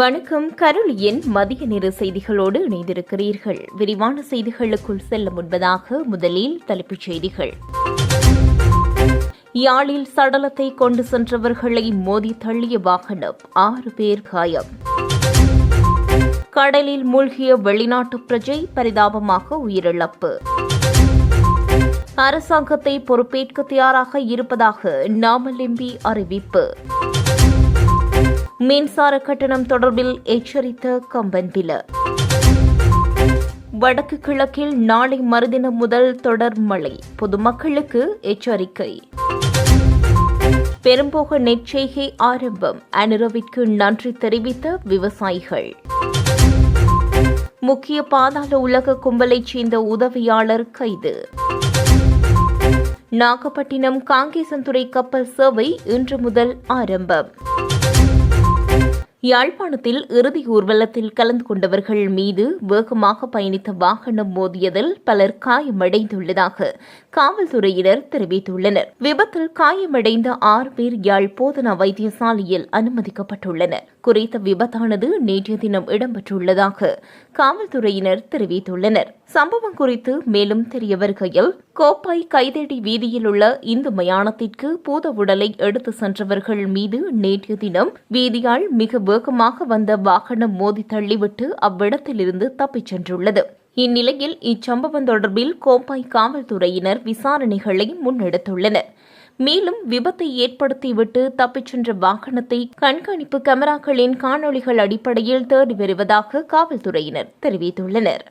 வணக்கம். கருளியின் மதிய நேர செய்திகளோடு இணைந்திருக்கிறீர்கள். விரிவான செய்திகளுக்குள் செல்ல முன்பதாக முதலில் தலைப்புச் செய்திகள். யாழில் சடலத்தை கொண்டு சென்றவர்களை மோதி தள்ளிய வாகனம் ஆறு பேர் காயம். கடலில் மூழ்கிய வெளிநாட்டு பிரஜை பரிதாபமாக உயிரிழப்பு. அரசாங்கத்தை பொறுப்பேற்க தயாராக இருப்பதாக நாமல் எம்பி அறிவிப்பு. மின்சார கட்டணம் தொடர்பில் எச்சரித்த கம்பன்பில வடக்கு கிழக்கில் நாளை மறுதினம் முதல் தொடர் மழை. பொதுமக்களுக்கு எச்சரிக்கை. பெரும்போக நெற்செய்கை ஆரம்பம். அனுரவிற்கு நன்றி தெரிவித்த விவசாயிகள். முக்கிய பாதாள உலக கும்பலைச் சேர்ந்த உதவியாளர் கைது. நாகப்பட்டினம் காங்கேசன்துறை கப்பல் சேவை இன்று முதல் ஆரம்பம். யாழ்ப்பாணத்தில் இறுதி ஊர்வலத்தில் கலந்து கொண்டவர்கள் மீது வேகமாக பயணித்த வாகனம் மோதியதில் பலர் காயமடைந்துள்ளதாக காவல்துறையினர் தெரிவித்துள்ளனர். விபத்தில் காயமடைந்த ஆறு பேர் யாழ் போதனா வைத்தியசாலையில் அனுமதிக்கப்பட்டுள்ளனர். குறித்த விபத்தானது நேற்றைய தினம் இடம்பெற்றுள்ளதாக காவல்துறையினர் தெரிவித்துள்ளனர். சம்பவம் குறித்து மேலும் தெரிய வருகையில் கோப்பாய் கைதேடி வீதியில் உள்ள இந்து மயானத்திற்கு பூத உடலை எடுத்து சென்றவர்கள் மீது நேற்றைய தினம் வீதியால் மிக வேகமாக வந்த வாகனம் மோதி தள்ளிவிட்டு அவ்விடத்திலிருந்து தப்பிச் சென்றுள்ளது. இந்நிலையில் இச்சம்பவம் தொடர்பில் கோப்பாய் காவல்துறையினர் விசாரணைகளை முன்னெடுத்துள்ளனர். மேலும் விபத்தை ஏற்படுத்திவிட்டு தப்பிச் சென்ற வாகனத்தை கண்காணிப்பு கேமராக்களின் காணொளிகள் அடிப்படையில் தேடி வருவதாக காவல்துறையினர் தெரிவித்துள்ளனர்.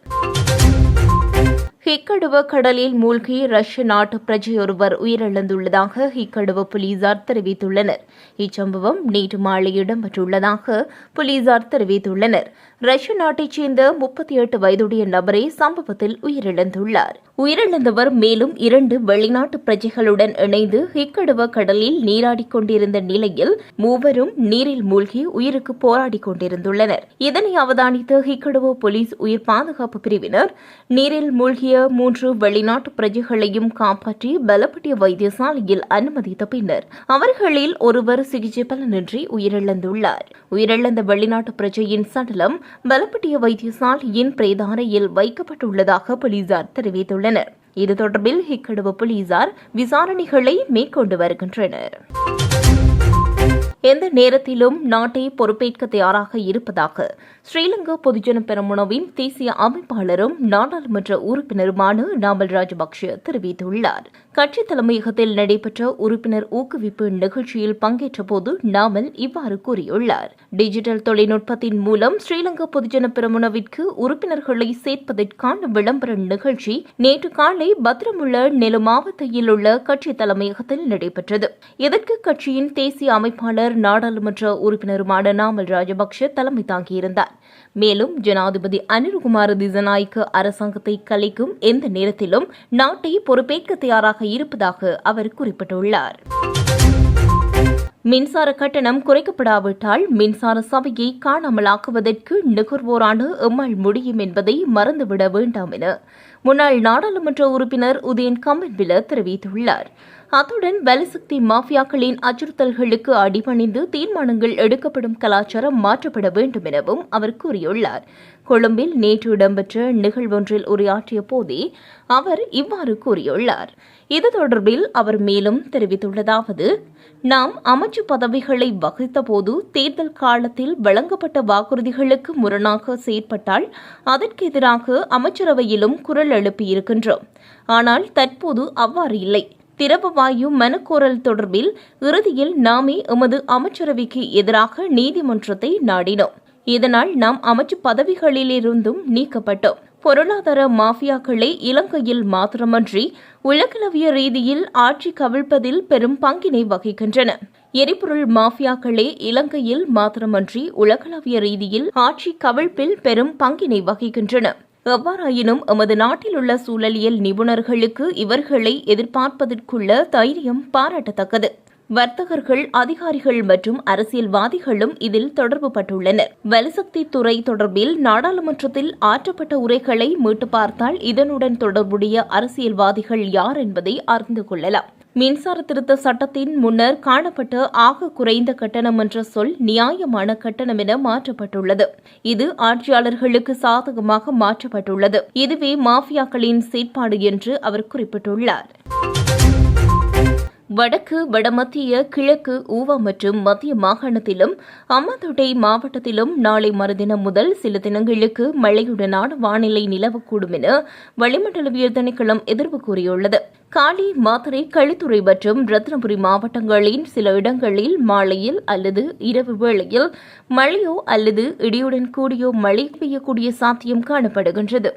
ஹிக்கடுவ கடலில் மூழ்கி ரஷ்ய நாட்டு பிரஜையொருவர் உயிரிழந்துள்ளதாக ஹிக்கடுவ போலீசார் தெரிவித்துள்ளனர். இச்சம்பவம் நேற்று மாலை இடம்பெற்றுள்ளதாக போலீசார் தெரிவித்துள்ளனர். ரஷ்ய நாட்டைச் சேர்ந்த முப்பத்தி எட்டு வயதுடைய நபரே சம்பவத்தில் உயிரிழந்துள்ளார். உயிரிழந்தவர் மேலும் இரண்டு வெளிநாட்டு பிரஜைகளுடன் இணைந்து ஹிக்கடுவ கடலில் நீராடிக் கொண்டிருந்த நிலையில் மூவரும் நீரில் மூழ்கி உயிருக்கு போராடிக் கொண்டிருந்துள்ளனர். இதனை அவதானித்த ஹிக்கடுவ போலீஸ் உயிர் பாதுகாப்பு பிரிவினர் நீரில் மூழ்கிய மூன்று வெளிநாட்டு பிரஜைகளையும் காப்பாற்றி பலப்பட்டிய வைத்தியசாலையில் அனுமதித்த பின்னர் அவர்களில் ஒருவர் சிகிச்சை பலனின்றி உயிரிழந்துள்ளார். உயிரிழந்த வெளிநாட்டு பிரஜையின் சடலம் பலப்பட்டிய வைத்தியசாலையின் பிரேதாரையில் வைக்கப்பட்டுள்ளதாக போலீசார் தெரிவித்துள்ளனர். இது தொடர்பில் ஹிக்கடுவ போலீசார் விசாரணைகளை மேற்கொண்டு வருகின்றனர். எந்த நேரத்திலும் நாட்டை பொறுப்பேற்க தயாராக இருப்பதாக ஸ்ரீலங்கா பொதுஜன பெருமுனவின் தேசிய அமைப்பாளரும் நாடாளுமன்ற உறுப்பினருமான நாமல் ராஜபக்ஷ தெரிவித்துள்ளார். கட்சி தலைமையகத்தில் நடைபெற்ற உறுப்பினர் ஊக்குவிப்பு நிகழ்ச்சியில் பங்கேற்றபோது நாமல் இவ்வாறு கூறியுள்ளார். டிஜிட்டல் தொழில்நுட்பத்தின் மூலம் ஸ்ரீலங்கா பொதுஜன பிரமுனவிற்கு உறுப்பினர்களை சேர்ப்பதற்கான விளம்பர நிகழ்ச்சி நேற்று காலை பத்திரமுள்ள நெலு மாவட்டத்தில் உள்ள கட்சி தலைமையகத்தில் நடைபெற்றது. இதற்கு கட்சியின் தேசிய அமைப்பாளர் நாடாளுமன்ற உறுப்பினருமான நாமல் ராஜபக்ஷ தலைமை தாங்கியிருந்தார். மேலும் ஜனாதிபதி அனில்குமார் திசநாயக்க அரசாங்கத்தை கலைக்கும் எந்த நேரத்திலும் நாட்டை பொறுப்பேற்க தயாராக இருப்பதாக அவர் குறிப்பிட்டுள்ளார். மின்சார கட்டணம் குறைக்கப்படாவிட்டால் மின்சார சபையை காணாமலாக்குவதற்கு நுகர்வோரான எம்மால் முடியும் என்பதை மறந்துவிட வேண்டாம் என முன்னாள் நாடாளுமன்ற உறுப்பினர் உதயன் கம்பன்பில தெரிவித்துள்ளார். அத்துடன் பலசக்தி மாஃபியாக்களின் அச்சுறுத்தல்களுக்கு அடிபணிந்து தீர்மானங்கள் எடுக்கப்படும் கலாச்சாரம் மாற்றப்பட வேண்டும் எனவும் அவர் கூறியுள்ளார். கொழும்பில் நேற்று இடம்பெற்ற நிகழ்வொன்றில் உரையாற்றிய போதே அவர் இவ்வாறு கூறியுள்ளார். இது தொடர்பில் அவர் மேலும் தெரிவித்துள்ளதாவது நாம் அமைச்சு பதவிகளை வகித்தபோது தேர்தல் காலத்தில் வழங்கப்பட்ட வாக்குறுதிகளுக்கு முரணாக செயற்பட்டால் அதற்கு எதிராக அமைச்சரவையிலும் குரல் எழுப்பியிருக்கின்றோம். ஆனால் தற்போது அவ்வாறு இல்லை. திரவ வாயு மனுக்கோரல் தொடர்பில் இறுதியில் நாமே எமது அமைச்சரவைக்கு எதிராக நீதிமன்றத்தை நாடினோம். இதனால் நாம் அமைச்சு பதவிகளிலிருந்தும் நீக்கப்பட்டோம். பொருளாதார மாஃபியாக்களை இலங்கையில் மாத்திரமன்றி உலகளவிய ரீதியில் ஆட்சி கவிழ்ப்பதில் பெரும் பங்கினை வகிக்கின்றன. எரிபொருள் மாஃபியாக்களே இலங்கையில் மாத்திரமன்றி உலகளவிய ரீதியில் ஆட்சி கவிழ்ப்பில் பெரும் பங்கினை வகிக்கின்றன. எவ்வாறாயினும் எமது நாட்டில் உள்ள சூழலியல் நிபுணர்களுக்கு இவர்களை எதிர்பார்ப்பதற்குள்ள தைரியம் பாராட்டத்தக்கது. வர்த்தகர்கள் அதிகாரிகள் மற்றும் அரசியல்வாதிகளும் இதில் தொடர்பு பட்டுள்ளனர். வலுசக்தி துறை தொடர்பில் நாடாளுமன்றத்தில் ஆற்றப்பட்ட உரைகளை மீட்டு பார்த்தால் இதனுடன் தொடர்புடைய அரசியல்வாதிகள் யார் என்பதை அறிந்து கொள்ளலாம். மின்சார திருத்த சட்டத்தின் முன்னர் காணப்பட்ட ஆக குறைந்த கட்டணம் என்ற சொல் நியாயமான கட்டணம் என மாற்றப்பட்டுள்ளது. இது ஆட்சியாளர்களுக்கு சாதகமாக மாற்றப்பட்டுள்ளது. இதுவே மாஃபியாக்களின் செயற்பாடு என்று அவர் குறிப்பிட்டுள்ளார். வடக்கு வடமத்திய கிழக்கு ஊவா மற்றும் மத்திய மாகாணத்திலும் அம்மாத்தோட்டை மாவட்டத்திலும் நாளை மறுதினம் முதல் சில தினங்களுக்கு மழையுடனான வானிலை நிலவக்கூடும் என வளிமண்டலவியல் திணைக்களம் எதிர்ப்பு கூறியுள்ளது. காலி மாத்தறை களுத்துறை மற்றும் ரத்னபுரி மாவட்டங்களின் சில இடங்களில் மாலையில் அல்லது இரவு வேளையில் மழையோ அல்லது இடியுடன் கூடியோ மழை பெய்யக்கூடிய சாத்தியம் காணப்படுகின்றது.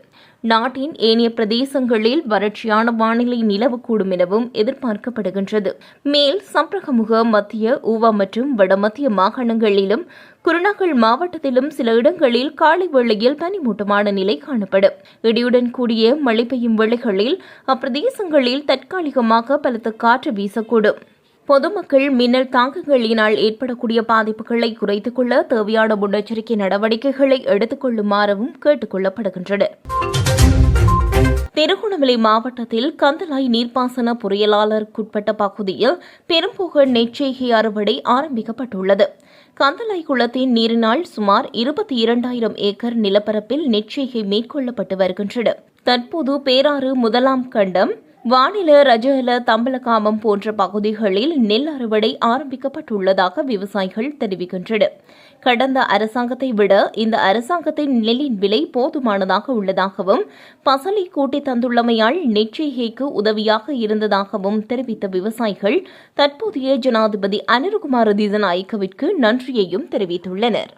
நாட்டின் ஏனைய பிரதேசங்களில் வறட்சியான வானிலை நிலவக்கூடும் எனவும் எதிர்பார்க்கப்படுகின்றது. மேல் சம்பிரகமுக மத்திய ஊவா மற்றும் வடமத்திய மாகாணங்களிலும் குருநாகல் மாவட்டத்திலும் சில இடங்களில் காலை வேளையில் பனிமூட்டமான நிலை காணப்படும். இடியுடன் கூடிய மழை பெய்யும் வேளைகளில் அப்பிரதேசங்களில் தற்காலிகமாக பலத்த காற்று வீசக்கூடும். பொதுமக்கள் மின்னல் தாக்கங்களினால் ஏற்படக்கூடிய பாதிப்புகளை குறைத்துக் கொள்ள தேவையான முன்னெச்சரிக்கை நடவடிக்கைகளை எடுத்துக் கொள்ளுமாறவும் கேட்டுக் கொள்ளப்படுகின்றனர் திருகோணமலை மாவட்டத்தில் கந்தலாய் நீர்ப்பாசன பொறியியலாளருக்குட்பட்ட பகுதியில் பெரும்புகழ் நெச்செய்கை அறுவடை ஆரம்பிக்கப்பட்டுள்ளது. கந்தலாய் குளத்தின் நீரினால் சுமார் இருபத்தி இரண்டாயிரம் ஏக்கர் நிலப்பரப்பில் நெச்செய்கை மேற்கொள்ளப்பட்டு வருகின்றன தற்போது பேராறு முதலாம் கண்டம் வானில ரஜல தம்பலகாமம் போன்ற பகுதிகளில் நெல் அறுவடை ஆரம்பிக்கப்பட்டுள்ளதாக விவசாயிகள் தெரிவிக்கின்றனர். கடந்த அரசாங்கத்தை விட இந்த அரசாங்கத்தின் நெல்லின் விலை போதுமானதாக உள்ளதாகவும் பசலை கூட்டி தந்துள்ளமையால் நெச்செய்கைக்கு உதவியாக இருந்ததாகவும் தெரிவித்த விவசாயிகள் தற்போதைய ஜனாதிபதி அனிருகுமார் திசநாயக்கவிற்கு நன்றியையும் தெரிவித்துள்ளனர்.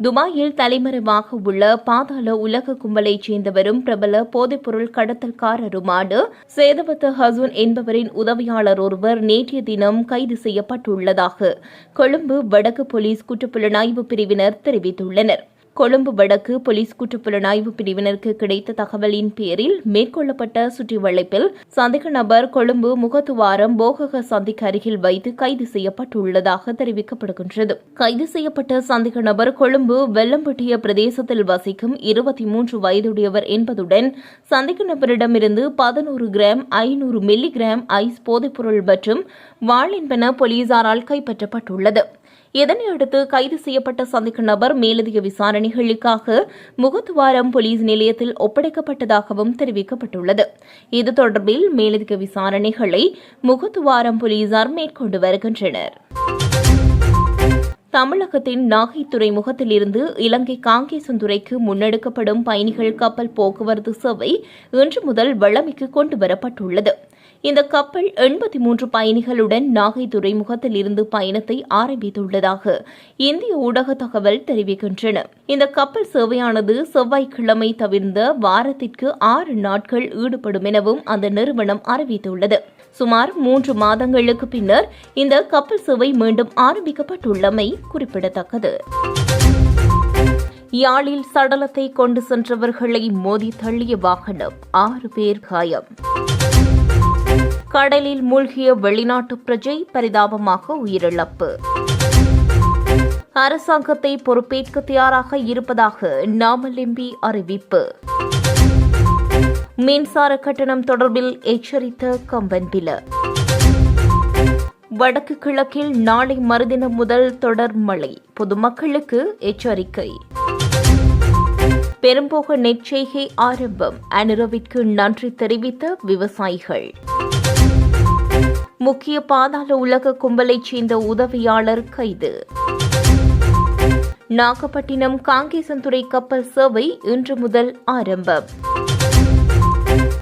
துபாயில் தலைமறைவாக உள்ள பாதாள உலக கும்பலைச் சேர்ந்தவரும் பிரபல போதைப்பொருள் கடத்தல்காரருமான சேதவத்த ஹசூன் என்பவரின் உதவியாளர் ஒருவர் நேற்றைய தினம் கைது செய்யப்பட்டுள்ளதாக கொழும்பு வடக்கு போலீஸ் குற்றப்புலனாய்வு பிரிவினர் தெரிவித்துள்ளனர். கொழும்பு வடக்கு போலீஸ் குற்றப்புலனாய்வு பிரிவினருக்கு கிடைத்த தகவலின் பேரில் மேற்கொள்ளப்பட்ட சுற்றிவளைப்பில் சந்தேக நபர் கொழும்பு முகத்துவாரம் போகக சந்திக்கு அருகில் வைத்து கைது செய்யப்பட்டுள்ளதாக தெரிவிக்கப்படுகின்றது. கைது செய்யப்பட்ட சந்தேக நபர் கொழும்பு வெள்ளம்பட்டிய பிரதேசத்தில் வசிக்கும் இருபத்தி மூன்று வயதுடையவர் என்பதுடன் சந்தேக நபரிடமிருந்து பதினோரு கிராம் ஐநூறு மில்லி கிராம் ஐஸ் போதைப்பொருள் மற்றும் வாள் என்பன போலீசாரால் கைப்பற்றப்பட்டுள்ளது. இதனையடுத்து கைது செய்யப்பட்ட சந்தேக நபர் மேலதிக விசாரணைகளுக்காக முகத்துவாரம் போலீஸ் நிலையத்தில் ஒப்படைக்கப்பட்டதாகவும் தெரிவிக்கப்பட்டுள்ளது. இது தொடர்பில் மேலதிக விசாரணைகளை முகத்துவாரம் போலீசார் மேற்கொண்டு வருகின்றனர். தமிழகத்தின் நாகை துறைமுகத்திலிருந்து இலங்கை காங்கேசந்துறைக்கு முன்னெடுக்கப்படும் பயணிகள் கப்பல் போக்குவரத்து சேவை இன்று முதல் வழமைக்கு கொண்டுவரப்பட்டுள்ளது இந்த கப்பல் எண்பத்தி மூன்று பயணிகளுடன் நாகை துறைமுகத்தில் இருந்து பயணத்தை ஆரம்பித்துள்ளதாக இந்திய ஊடக தகவல் தெரிவிக்கின்றன. இந்த கப்பல் சேவையானது செவ்வாய்க்கிழமை தவிர்ந்த வாரத்திற்கு ஆறு நாட்கள் ஈடுபடும் எனவும் அந்த நிறுவனம் அறிவித்துள்ளது. சுமார் மூன்று மாதங்களுக்கு பின்னர் இந்த கப்பல் சேவை மீண்டும் ஆரம்பிக்கப்பட்டுள்ளமை குறிப்பிடத்தக்கது. யாழில் சடலத்தை கொண்டு சென்றவர்களை மோதி தள்ளிய வாகனம் ஆறு பேர் காயம். கடலில் மூழ்கிய வெளிநாட்டு பிரஜை பரிதாபமாக உயிரிழப்பு. அரசாங்கத்தை பொறுப்பேற்க தயாராக இருப்பதாக நாமலிம்பி அறிவிப்பு. மின்சார கட்டணம் தொடர்பில் எச்சரித்த கம்பன்பில வடக்கு கிழக்கில் நாளை மறுதினம் முதல் தொடர் மழை. பொதுமக்களுக்கு எச்சரிக்கை. பெரும்போக நெற்செய்கை ஆரம்பம். அனுரவிற்கு நன்றி தெரிவித்த விவசாயிகள். முக்கிய பாதாள உலக கும்பலைச் சேர்ந்த உதவியாளர் கைது. நாகப்பட்டினம் காங்கேசன்துறை கப்பல் சேவை இன்று முதல் ஆரம்பம்.